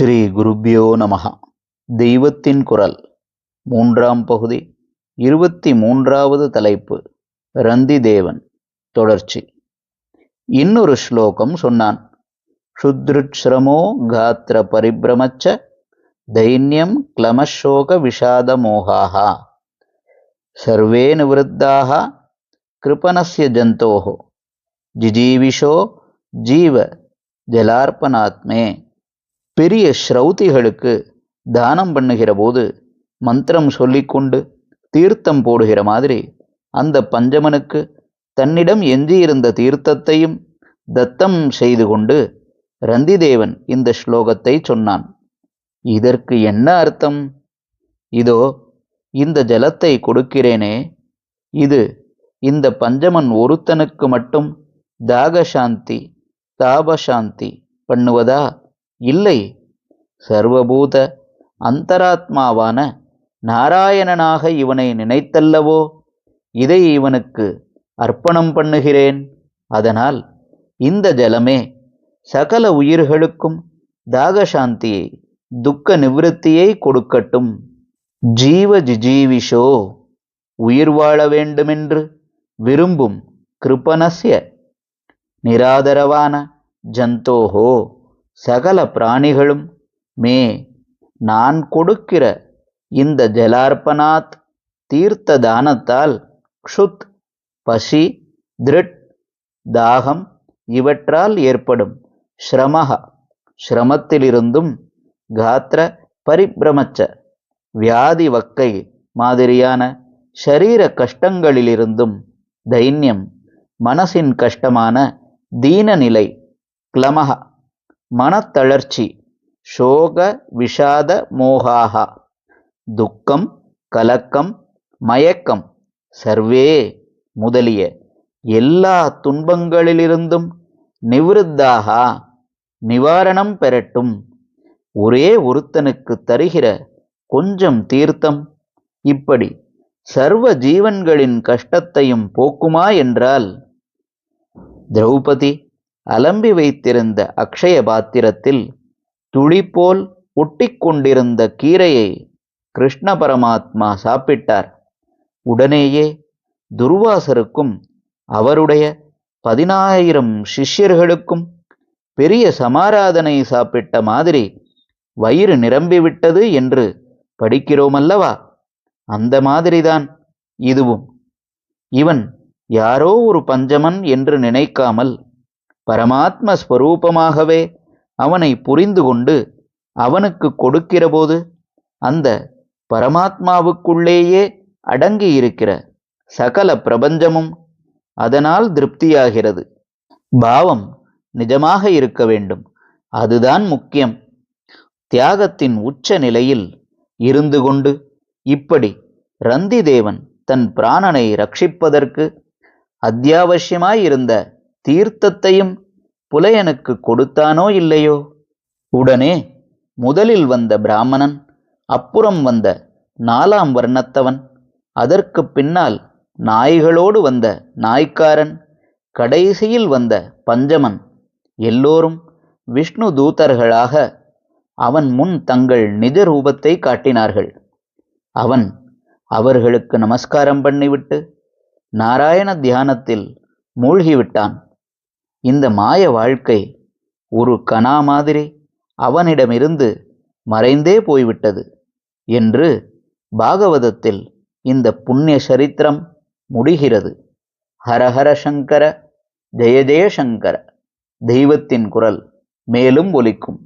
ஸ்ரீ குருப்பியோ நமஹ. தெய்வத்தின் குரல். மூன்றாம் பகுதி. இருபத்தி மூன்றாவது தலைப்பு. ரந்தி தேவன் தொடர்ச்சி. இன்னொரு ஸ்லோகம் சொன்னான். க்ஷுத்ருட்சிரமோ காத்திர பரிபிரமச்ச தைன்யம் கிளமசோக விஷாத மோகாः சர்வே நிவృద్ధాः கிருபணஸ்ய ஜந்தோः ஜிஜீவிஷோ ஜீவ ஜலார்ப்பணாத்மே. பெரிய ஸ்ரௌதிகளுக்கு தானம் பண்ணுகிற போது மந்திரம் சொல்லிக்கொண்டு தீர்த்தம் போடுகிற மாதிரி அந்த பஞ்சமனுக்கு தன்னிடம் எஞ்சியிருந்த தீர்த்தத்தையும் தத்தம் செய்து கொண்டு ரந்திதேவன் இந்த ஸ்லோகத்தை சொன்னான். இதற்கு என்ன அர்த்தம்? இதோ இந்த ஜலத்தை கொடுக்கிறேனே. இது இந்த பஞ்சமன் ஒருத்தனுக்கு மட்டும் தாகசாந்தி தாபசாந்தி பண்ணுவதா? இல்லை. சர்வபூத அந்தராத்மாவான நாராயணனாக இவனை நினைத்தல்லவோ? இதை இவனுக்கு அர்ப்பணம் பண்ணுகிறேன். அதனால் இந்த ஜலமே சகல உயிர்களுக்கும் தாகசாந்தியை துக்க நிவிருத்தியை கொடுக்கட்டும். ஜீவ ஜிஜீவிஷோ உயிர் வாழ வேண்டுமென்று விரும்பும் கிருபனசிய நிராதரவான ஜந்தோஹோ. சகல பிராணிகளும் மே நான் கொடுக்கிற இந்த ஜலார்ப்பணாத் தீர்த்த தானத்தால் க்ஷுத் பசி திருட் தாகம் இவற்றால் ஏற்படும் ஸ்ரமஹ ஸ்ரமத்திலிருந்தும் காத்திர பரிபிரமச்ச வியாதி வக்கை மாதிரியான ஷரீர கஷ்டங்களிலிருந்தும் தைன்யம் மனசின் கஷ்டமான தீனநிலை கிளமக மனத்தளர்ச்சி சோக விஷாத மோகாகா துக்கம் கலக்கம் மயக்கம் சர்வே முதலிய எல்லா துன்பங்களிலிருந்தும் நிவிருத்தாகா நிவாரணம் பெறட்டும். ஒரே ஒருத்தனுக்கு தருகிற கொஞ்சம் தீர்த்தம் இப்படி சர்வ ஜீவன்களின் கஷ்டத்தையும் போக்குமா என்றால் திரௌபதி அலம்பி வைத்திருந்த அக்ஷய பாத்திரத்தில் துளிபோல் ஒட்டிக்கொண்டிருந்த கீரையை கிருஷ்ண பரமாத்மா சாப்பிட்டார். உடனேயே துர்வாசருக்கும் அவருடைய பதினாயிரம் சிஷ்யர்களுக்கும் பெரிய சமாராதனை சாப்பிட்ட மாதிரி வயிறு நிரம்பிவிட்டது என்று படிக்கிறோமல்லவா? அந்த மாதிரிதான் இதுவும். இவன் யாரோ ஒரு பஞ்சமன் என்று நினைக்காமல் பரமாத்ம ஸ்வரூபமாகவே அவனை புரிந்து கொண்டு அவனுக்கு கொடுக்கிறபோது அந்த பரமாத்மாவுக்குள்ளேயே அடங்கி இருக்கிற சகல பிரபஞ்சமும் அதனால் திருப்தியாகிறது. பாவம் நிஜமாக இருக்க வேண்டும். அதுதான் முக்கியம். தியாகத்தின் உச்ச நிலையில் இருந்து கொண்டு இப்படி ரந்திதேவன் தன் பிராணனை ரட்சிப்பதற்கு அத்தியாவசியமாயிருந்த தீர்த்தத்தையும் புலையனுக்கு கொடுத்தானோ இல்லையோ? உடனே முதலில் வந்த பிராமணன் அப்புறம் வந்த நாலாம் வர்ணத்தவன் அதற்கு பின்னால் நாய்களோடு வந்த நாய்க்காரன் கடைசியில் வந்த பஞ்சமன் எல்லோரும் விஷ்ணு தூதர்களாக அவன் முன் தங்கள் நிஜ ரூபத்தை காட்டினார்கள். அவன் அவர்களுக்கு நமஸ்காரம் பண்ணிவிட்டு நாராயண தியானத்தில் மூழ்கிவிட்டான். இந்த மாய வாழ்க்கை ஒரு கணா மாதிரி அவனிடமிருந்து மறைந்தே போய்விட்டது என்று பாகவதத்தில் இந்த புண்ணிய சரித்திரம் முடிகிறது. ஹரஹர சங்கர ஜெய ஜெயசங்கர தெய்வத்தின் குரல் மேலும் ஒலிக்கும்.